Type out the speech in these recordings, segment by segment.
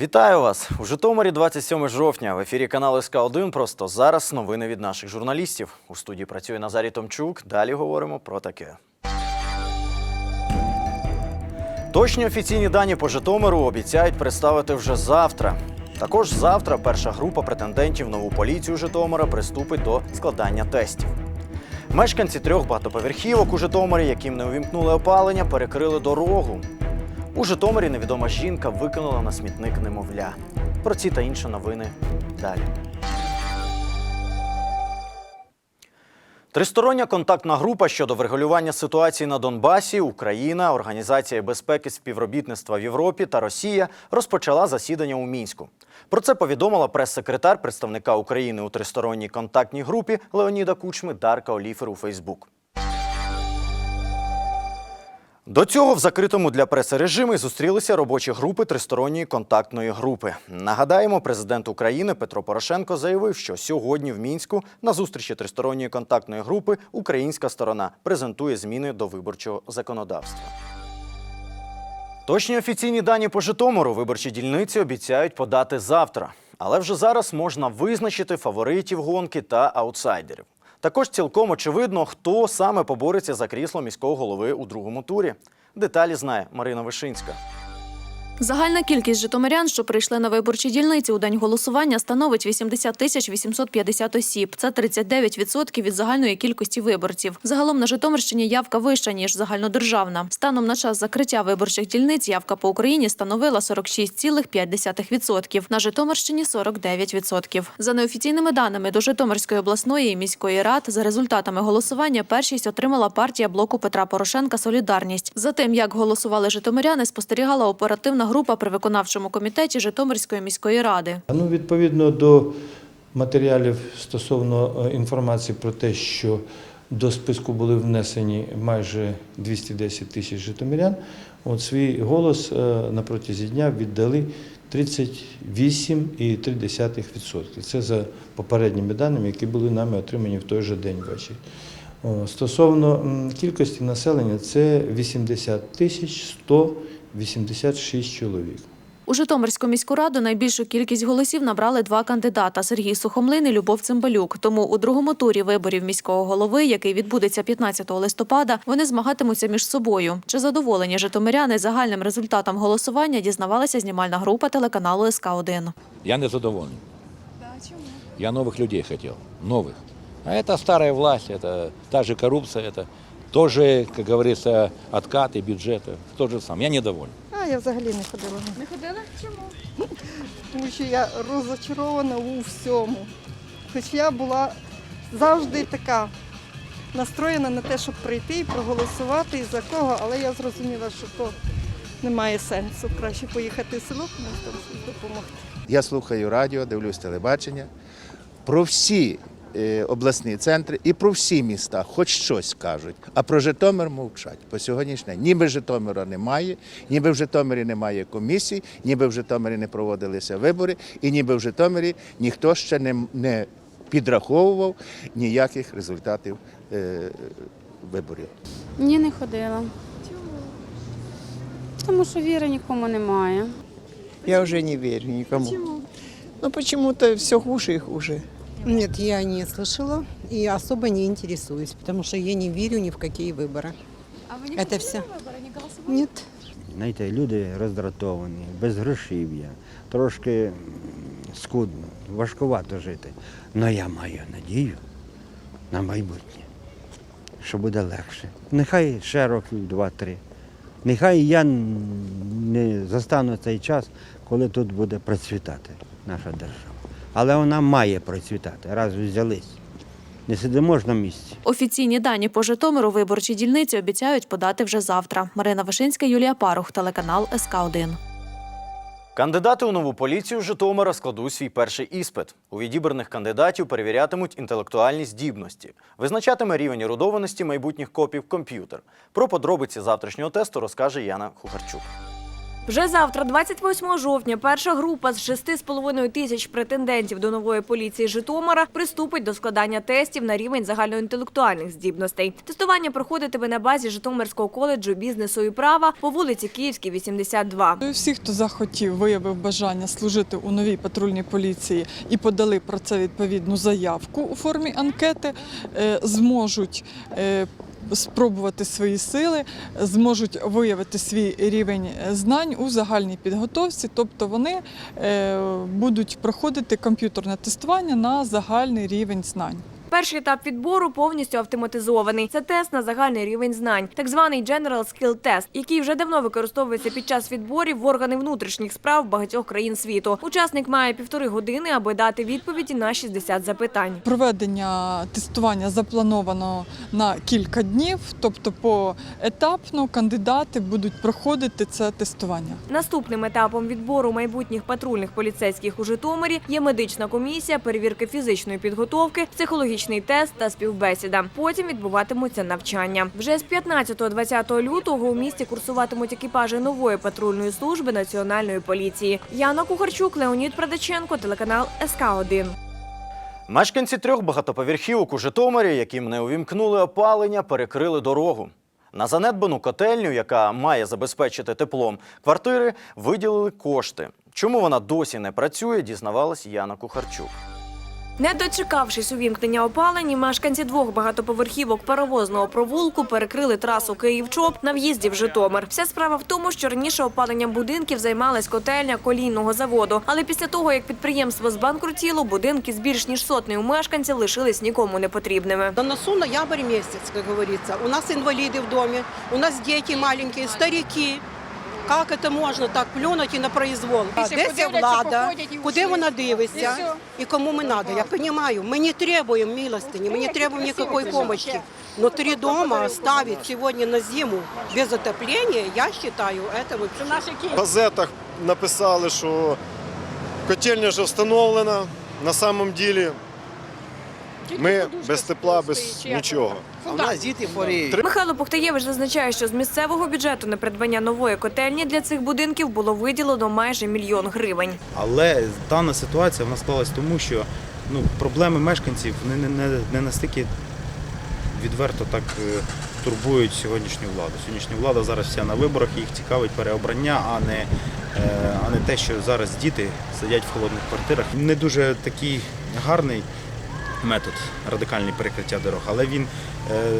Вітаю вас у Житомирі 27 жовтня. В ефірі каналу СК 1 Просто зараз новини від наших журналістів. У студії працює Назарій Томчук. Далі говоримо про таке. Точні офіційні дані по Житомиру обіцяють представити вже завтра. Також завтра перша група претендентів нову поліцію Житомира приступить до складання тестів. Мешканці трьох багатоповерхівок у Житомирі, яким не увімкнули опалення, перекрили дорогу. У Житомирі невідома жінка викинула на смітник немовля. Про ці та інші новини далі. Тристороння контактна група щодо врегулювання ситуації на Донбасі, Україна, Організація безпеки співробітництва в Європі та Росія розпочала засідання у мінську. Про це повідомила прес-секретар представника України у тристоронній контактній групі Леоніда Кучми Дарка Оліфер у Фейсбук. До цього в закритому для преси режимі зустрілися робочі групи тристоронньої контактної групи. Нагадаємо, президент України Петро Порошенко заявив, що сьогодні в мінську на зустрічі тристоронньої контактної групи українська сторона презентує зміни до виборчого законодавства. Точні офіційні дані по Житомиру виборчі дільниці обіцяють подати завтра. Але вже зараз можна визначити фаворитів гонки та аутсайдерів. Також цілком очевидно, хто саме побореться за крісло міського голови у другому турі. Деталі знає Марина Вишинська. Загальна кількість житомирян, що прийшли на виборчі дільниці у день голосування, становить 80 тисяч 850 осіб. Це 39% від загальної кількості виборців. Загалом на Житомирщині явка вища ніж загальнодержавна. Станом на час закриття виборчих дільниць явка по Україні становила 46,5%. На Житомирщині 49%. За неофіційними даними до Житомирської обласної і міської рад за результатами голосування першість отримала партія блоку Петра Порошенка Солідарність. За тим, як голосували житомиряни, спостерігала оперативна група при виконавчому комітеті Житомирської міської ради. Ну, відповідно до матеріалів стосовно е, інформації про те, що до списку були внесені майже 210 тисяч житомирян, от свій голос е, на протязі дня віддали 38,3%. Це за попередніми даними, які були нами отримані в той же день ввечері. Стосовно кількості населення, це 80 тисяч 186 чоловік. У Житомирську міську раду найбільшу кількість голосів набрали два кандидата Сергій Сухомлин і Любов Цимбалюк. Тому у другому турі виборів міського голови, який відбудеться 15 листопада, вони змагатимуться між собою. Чи задоволені житомиряни загальним результатом голосування дізнавалася знімальна група телеканалу СК 1 Я не задоволений. Я новых людей хотел, новых. А это старая власть, это та же коррупция, это тоже, как говорится, откаты бюджета, то же самое. Я недоволен. А я взагалі не ходила. Не ходила? Чому? Тому що я розочарована у всьому. Хоч я була завжди така настроєна на те, щоб прийти і проголосувати і за кого, але я зрозуміла, що то немає сенсу. Краще поїхати в село, комусь там допомогти. Я слухаю радіо, дивлюсь телебачення. Про всі обласні центри і про всі міста хоч щось кажуть. А про Житомир мовчать. По сьогоднішній день ніби Житомира немає, ніби в Житомирі немає комісій, ніби в Житомирі не проводилися вибори, і ніби в Житомирі ніхто ще не, не підраховував ніяких результатів е, виборів. Ні, не ходила. Тому що віри нікому немає. Я уже не верю никому. Почему? Ну, почему-то все хуже и хуже. Нет, я не слышала и особо не интересуюсь, потому что я не верю ни в какие выборы. А вы не Это все. выборы, не голосовали? Нет. Знаєте, люди роздратовані, без грошів'я, трошки м, скудно, важкувато жити. Але я маю надію на майбутнє, що буде легше. Нехай ще років два-три. Нехай я н- не застану цей час, коли тут буде процвітати наша держава. Але вона має процвітати, раз взялись. Не сидимо ж на місці. Офіційні дані по Житомиру виборчі дільниці обіцяють подати вже завтра. Марина Вишинська, Юлія Парух, телеканал СК 1 Кандидати у нову поліцію Житомира складуть свій перший іспит. У відібраних кандидатів перевірятимуть інтелектуальні здібності. Визначатиме рівень ерудованості майбутніх копів комп'ютер. Про подробиці завтрашнього тесту розкаже Яна Хухарчук. Вже завтра, 28 жовтня, перша група з 6,5 тисяч претендентів до нової поліції Житомира приступить до складання тестів на рівень загальноінтелектуальних здібностей. Тестування проходитиме на базі Житомирського коледжу бізнесу і права по вулиці Київській, 82. Всі, хто захотів, виявив бажання служити у новій патрульній поліції і подали про це відповідну заявку у формі анкети, е, зможуть е, спробувати свої сили, зможуть виявити свій рівень знань у загальній підготовці, тобто вони е, будуть проходити комп'ютерне тестування на загальний рівень знань. Перший етап відбору повністю автоматизований. Це тест на загальний рівень знань, так званий General Skill Test, який вже давно використовується під час відборів в органи внутрішніх справ багатьох країн світу. Учасник має півтори години, аби дати відповіді на 60 запитань. Проведення тестування заплановано на кілька днів, тобто поетапно кандидати будуть проходити це тестування. Наступним етапом відбору майбутніх патрульних поліцейських у Житомирі є медична комісія, перевірки фізичної підготовки, психологічний тест та співбесіда. Потім відбуватимуться навчання. Вже з 15-20 лютого у місті курсуватимуть екіпажі нової патрульної служби національної поліції. Яна Кухарчук, Леонід Продаченко, телеканал СК 1 Мешканці трьох багатоповерхівок у Житомирі, яким не увімкнули опалення, перекрили дорогу. На занедбану котельню, яка має забезпечити теплом квартири, виділили кошти. Чому вона досі не працює, дізнавалась Яна Кухарчук. Не дочекавшись увімкнення опалення, мешканці двох багатоповерхівок паровозного провулку перекрили трасу Київ-Чоп на в'їзді в Житомир. Вся справа в тому, що раніше опаленням будинків займалась котельня колійного заводу. Але після того, як підприємство збанкрутіло, будинки з більш ніж сотнею мешканців лишились нікому не потрібними. На носу ноябрь месяц, как говорится. У нас инвалиды в доме, у нас дети маленькие, старики. Как это можно так плюнуть і на произвол? А де влада? Куди вона дивиться? І кому ми надо? Я розумію, ми не требуємо милостині, ми не требуємо ніякої допомоги. Но три дома оставить сегодня на зиму без отопления, я считаю, это вообще... В газетах написали, що котельня вже встановлена. На самом ділі ми без тепла, без нічого. Михайло Пухтаєвич зазначає, що з місцевого бюджету на придбання нової котельні для цих будинків було виділено майже мільйон гривень. Але дана ситуація вона склалась тому, що ну, проблеми мешканців не, не, не, не настільки відверто так е, турбують сьогоднішню владу. Сьогоднішня влада зараз вся на виборах, їх цікавить переобрання, а не, е, а не те, що зараз діти сидять в холодних квартирах. Не дуже такий гарний метод радикальне перекриття дорог, але він е,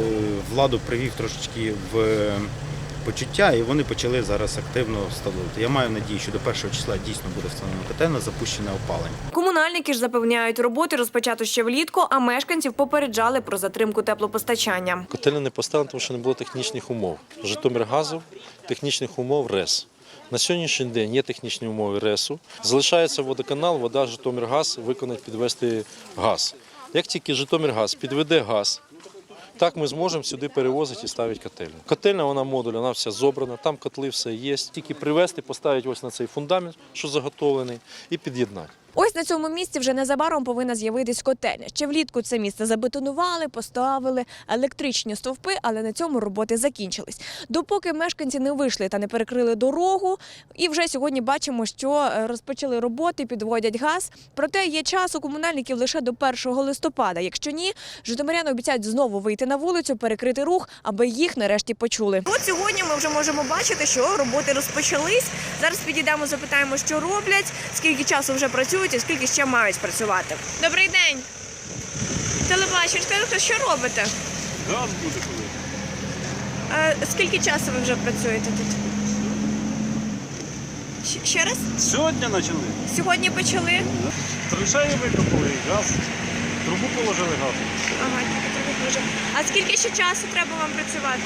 владу привів трошечки в почуття, і вони почали зараз активно встановлювати. Я маю надію, що до першого числа дійсно буде встановлена котельна, запущене опалення. Комунальники ж запевняють, роботи розпочато ще влітку, а мешканців попереджали про затримку теплопостачання. Котельня не поставлена, тому що не було технічних умов. Житомиргазу, технічних умов РЕС. На сьогоднішній день є технічні умови РЕСу. Залишається водоканал, вода Житомиргаз виконать підвести газ. Як тільки Житомиргаз підведе газ, так ми зможемо сюди перевозити і ставити котельню. Котельна вона модуль, вона вся зобрана, там котли все є. Тільки привезти, поставити ось на цей фундамент, що заготовлений, і під'єднати. Ось на цьому місці вже незабаром повинна з'явитись котельня. Ще влітку це місце забетонували, поставили електричні стовпи, але на цьому роботи закінчились. Допоки мешканці не вийшли та не перекрили дорогу, і вже сьогодні бачимо, що е, розпочали роботи, підводять газ. Проте є час у комунальників лише до 1 листопада. Якщо ні, житомиряни обіцяють знову вийти на вулицю, перекрити рух, аби їх нарешті почули. От сьогодні ми вже можемо бачити, що роботи розпочались. Зараз підійдемо, запитаємо, що роблять, скільки часу вже працюють і скільки ще мають працювати. Добрий день. Телебачення, що робите? Газ буде коли. Скільки часу ви вже працюєте тут? Щ- Ще раз? Сьогодні почали. Сьогодні почали. Траншеї викопали, газ, трубу положили газ. Ага, тільки трохи дуже. А скільки ще часу треба вам працювати?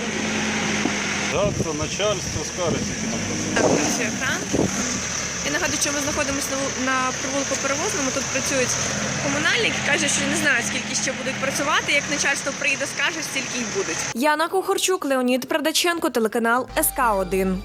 Завтра начальство скаже, скільки нам працює. Так, працює екран. Нагадую, що ми знаходимося на, провулку перевозному. Тут працюють комунальники. Кажуть, що не знають, скільки ще будуть працювати. Як начальство прийде, скаже, стільки й будуть. Яна Кухарчук, Леонід Прадаченко, телеканал СК 1